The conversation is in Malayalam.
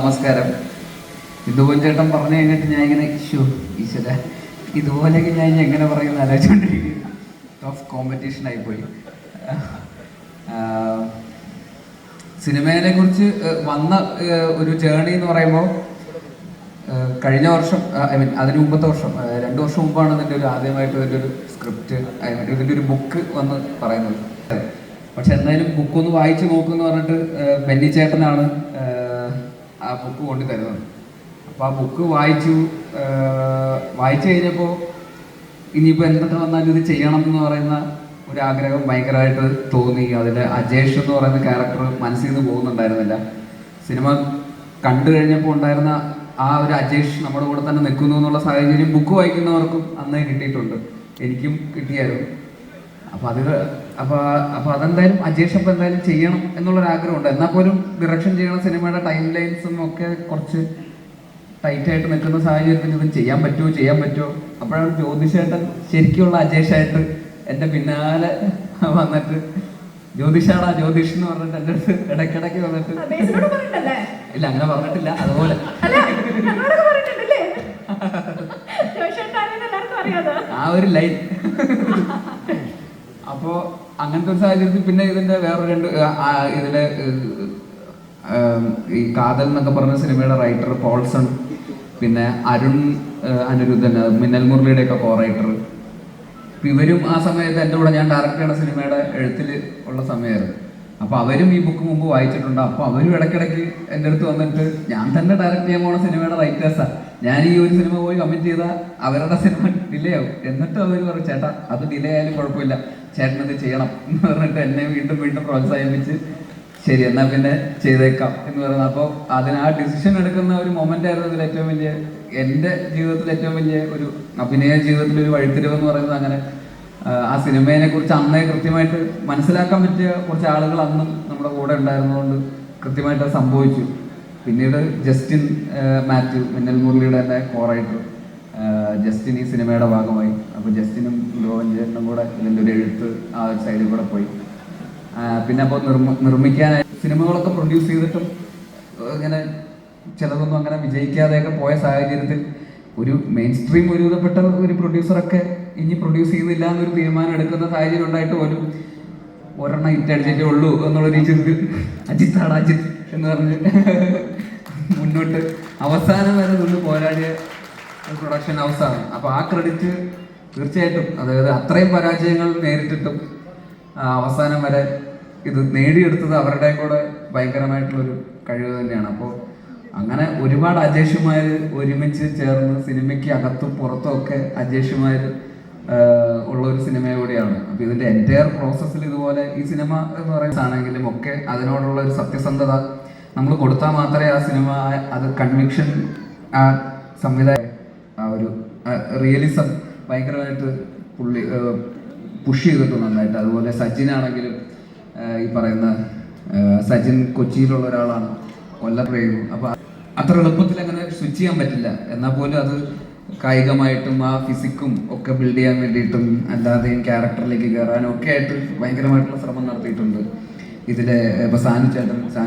നമസ്കാരം. ഇതുപോലെ ചേട്ടൻ പറഞ്ഞു കഴിഞ്ഞിട്ട് ഞാൻ ഇങ്ങനെ ഷോ ഈശ്വര ഇതുപോലെയൊക്കെ ഞാൻ എങ്ങനെ പറയുന്ന ആലോചിച്ചുകൊണ്ടിരിക്കും ടഫ് കോമ്പറ്റീഷൻ ആയിപ്പോയി. സിനിമയെ കുറിച്ച് വന്ന ഒരു ജേണി എന്ന് പറയുമ്പോൾ കഴിഞ്ഞ വർഷം ഐ മീൻ അതിന് മുമ്പത്തെ വർഷം രണ്ടു വർഷം മുമ്പാണ് ഇതിന്റെ ഒരു ആദ്യമായിട്ട് ഇതിന്റെ ഒരു സ്ക്രിപ്റ്റ് ഐ മീൻ ഇതിന്റെ ഒരു ബുക്ക് വന്ന് പറയുന്നത്. പക്ഷെ എന്തായാലും ബുക്ക് ഒന്ന് വായിച്ചു നോക്കുമെന്ന് പറഞ്ഞിട്ട് ബെന്നി ചേട്ടനാണ് ആ ബുക്ക് കൊണ്ടു തരുന്നത്. അപ്പോൾ ആ ബുക്ക് വായിച്ചു വായിച്ചു കഴിഞ്ഞപ്പോൾ ഇനിയിപ്പോൾ എന്തൊക്കെ വന്നാലും ഇത് ചെയ്യണം എന്ന് പറയുന്ന ഒരു ആഗ്രഹം ഭയങ്കരമായിട്ട് തോന്നി. അതിൽ അജേഷ് എന്ന് പറയുന്ന ക്യാരക്ടർ മനസ്സിൽ നിന്ന് പോകുന്നുണ്ടായിരുന്നില്ല. സിനിമ കണ്ടു കഴിഞ്ഞപ്പോൾ ഉണ്ടായിരുന്ന ആ ഒരു അജേഷ് നമ്മുടെ കൂടെ തന്നെ നിൽക്കുന്നു എന്നുള്ള സാഹചര്യം ബുക്ക് വായിക്കുന്നവർക്കും അന്നേ കിട്ടിയിട്ടുണ്ട്. എനിക്കും കിട്ടിയായിരുന്നു. അപ്പോൾ അത് അപ്പോൾ അപ്പോൾ അതെന്തായാലും അജേഷ് അപ്പോൾ എന്തായാലും ചെയ്യണം എന്നുള്ളൊരു ആഗ്രഹമുണ്ട് എന്നാൽ പോലും ഡിറക്ഷൻ ചെയ്യണ സിനിമയുടെ ടൈം ലൈൻസും ഒക്കെ കുറച്ച് ടൈറ്റ് ആയിട്ട് നിൽക്കുന്ന സാഹചര്യത്തിൽ ഇത് ചെയ്യാൻ പറ്റുമോ ചെയ്യാൻ പറ്റുമോ? അപ്പോഴാണ് ജ്യോതിഷേട്ടൻ ശരിക്കുള്ള അജേഷായിട്ട് എന്റെ പിന്നാലെ വന്നിട്ട് ജ്യോതിഷാടാ ജ്യോതിഷ് എന്ന് പറഞ്ഞിട്ട് എന്റെ അടുത്ത് ഇടയ്ക്കിടയ്ക്ക് വന്നിട്ട് ഇല്ല അങ്ങനെ പറഞ്ഞിട്ടില്ല. അതുപോലെ. ആ ഒരു ലൈൻ അപ്പോ അങ്ങനത്തെ ഒരു സാഹചര്യത്തിൽ പിന്നെ ഇതിന്റെ വേറെ രണ്ട് ഇതിലെ ഈ കാതൽ എന്നൊക്കെ പറഞ്ഞ സിനിമയുടെ റൈറ്റർ പോൾസൺ പിന്നെ അരുൺ അനിരുദ്ധൻ മിന്നൽ മുരളിയുടെ ഒക്കെ കോ റൈറ്റർ ഇവരും ആ സമയത്ത് എന്റെ കൂടെ ഞാൻ ഡയറക്റ്റ് ചെയ്യണ സിനിമയുടെ എഴുത്തിൽ ഉള്ള സമയമായിരുന്നു. അപ്പൊ അവരും ഈ ബുക്ക് മുമ്പ് വായിച്ചിട്ടുണ്ട്. അപ്പോൾ അവരും ഇടയ്ക്കിടയ്ക്ക് എന്റെ അടുത്ത് വന്നിട്ട് ഞാൻ തന്നെ ഡയറക്ട് ചെയ്യാൻ പോണ സിനിമയുടെ റൈറ്റേഴ്സാ ഞാൻ ഈ ഒരു സിനിമ പോയി കമ്മിറ്റ് ചെയ്താൽ അവരുടെ സിനിമ ഡിലേ ആവും. എന്നിട്ട് അവർ പറയും ചേട്ടാ അത് ഡിലേ ആയാലും കുഴപ്പമില്ല. ചേട്ടനത് ചെയ്യണം. എന്ന് പറഞ്ഞിട്ട് എന്നെ വീണ്ടും വീണ്ടും പ്രോത്സാഹിപ്പിച്ച് ശരി എന്നാ പിന്നെ ചെയ്തേക്കാം. എന്ന് പറയുന്നത്. അപ്പോൾ അതിന് ആ ഡിസിഷൻ എടുക്കുന്ന ഒരു മൊമെന്റ് ആയിരുന്നു ഇതിൽ ഏറ്റവും വലിയ എന്റെ ജീവിതത്തിൽ ഏറ്റവും വലിയ ഒരു അഭിനയ ജീവിതത്തിൽ ഒരു വഴിത്തിരിവ് എന്ന് പറയുന്നത് അങ്ങനെ ആ, സിനിമയെ കുറിച്ച് അന്നേ കൃത്യമായിട്ട് മനസ്സിലാക്കാൻ പറ്റിയ കുറച്ച് ആളുകൾ അന്നും നമ്മുടെ കൂടെ ഉണ്ടായിരുന്നതുകൊണ്ട് കൃത്യമായിട്ട് അത് സംഭവിച്ചു. പിന്നീട് ജസ്റ്റിൻ മാത്യു മിന്നൽ മുരളിയുടെ തന്നെ കോറൈറ്റർ ജസ്റ്റിൻ ഈ സിനിമയുടെ ഭാഗമായി. അപ്പോൾ ജസ്റ്റിനും ലോകൻ ചേട്ടനും കൂടെ ഇതിന്റെ ഒരു എഴുത്ത് ആ ഒരു സൈഡിൽ കൂടെ പോയി. പിന്നെ അപ്പോൾ നിർമ്മ നിർമ്മിക്കാനായി സിനിമകളൊക്കെ പ്രൊഡ്യൂസ് ചെയ്തിട്ടും ഇങ്ങനെ ചിലതൊന്നും അങ്ങനെ വിജയിക്കാതെയൊക്കെ പോയ സാഹചര്യത്തിൽ ഒരു മെയിൻ സ്ട്രീം ഒരുവിധപ്പെട്ട ഒരു പ്രൊഡ്യൂസറൊക്കെ ഇനി പ്രൊഡ്യൂസ് ചെയ്യുന്നില്ല എന്നൊരു തീരുമാനം എടുക്കുന്ന സാഹചര്യം ഉണ്ടായിട്ട് പോലും ഒരെണ്ണം ഇറ്റ് അടിച്ചിട്ടേ ഉള്ളൂ എന്നുള്ള രീതിയിൽ അജിത്താണ് അജിത്ത് എന്ന് പറഞ്ഞ് മുന്നോട്ട് അവസാനം വരെ നിന്ന് പോരാടിയ പ്രൊഡക്ഷൻ അവസാനം. അപ്പോൾ ആ ക്രെഡിറ്റ് തീർച്ചയായിട്ടും അതായത് അത്രയും പരാജയങ്ങൾ നേരിട്ടിട്ടും അവസാനം വരെ ഇത് നേടിയെടുത്തത് അവരുടെ കൂടെ ഭയങ്കരമായിട്ടുള്ളൊരു കഴിവ് തന്നെയാണ്. അപ്പോൾ അങ്ങനെ ഒരുപാട് അജേഷുമാർ ഒരുമിച്ച് ചേർന്ന് സിനിമയ്ക്ക് അകത്തും പുറത്തും ഒക്കെ അജേഷുമാർ ഉള്ള ഒരു സിനിമ കൂടിയാണ് അപ്പോൾ ഇതിന്റെ എന്റയർ പ്രോസസ്സിൽ ഇതുപോലെ ഈ സിനിമ എന്ന് പറയുന്നതാണെങ്കിലും ഒക്കെ അതിനോടുള്ള ഒരു സത്യസന്ധത നമ്മൾ കൊടുത്താൽ മാത്രമേ ആ സിനിമ അത് കൺവിക്ഷൻ ആ സംവിധായ ആ ഒരു റിയലിസം ഭയങ്കരമായിട്ട് പുള്ളി പുഷ് ചെയ്തിട്ടുണ്ട് നന്നായിട്ട്. അതുപോലെ സജിനാണെങ്കിലും ഈ പറയുന്ന സജിൻ കൊച്ചിയിലുള്ള ഒരാളാണ്. കൊല്ലപ്രയോഗം അപ്പൊ അത്ര എളുപ്പത്തിൽ അങ്ങനെ സ്വിച്ച് ചെയ്യാൻ പറ്റില്ല. എന്നാൽ പോലും അത് കായികമായിട്ടും ആ ഫിസിക്കും ഒക്കെ ബിൽഡ് ചെയ്യാൻ വേണ്ടിയിട്ടും അല്ലാതെയും ക്യാരക്ടറിലേക്ക് കയറാനും ഒക്കെ ആയിട്ട് ഭയങ്കരമായിട്ടുള്ള ശ്രമം നടത്തിയിട്ടുണ്ട്. ഇതിലെ ഇപ്പൊ സാനു ചേട്ടൻ സാനു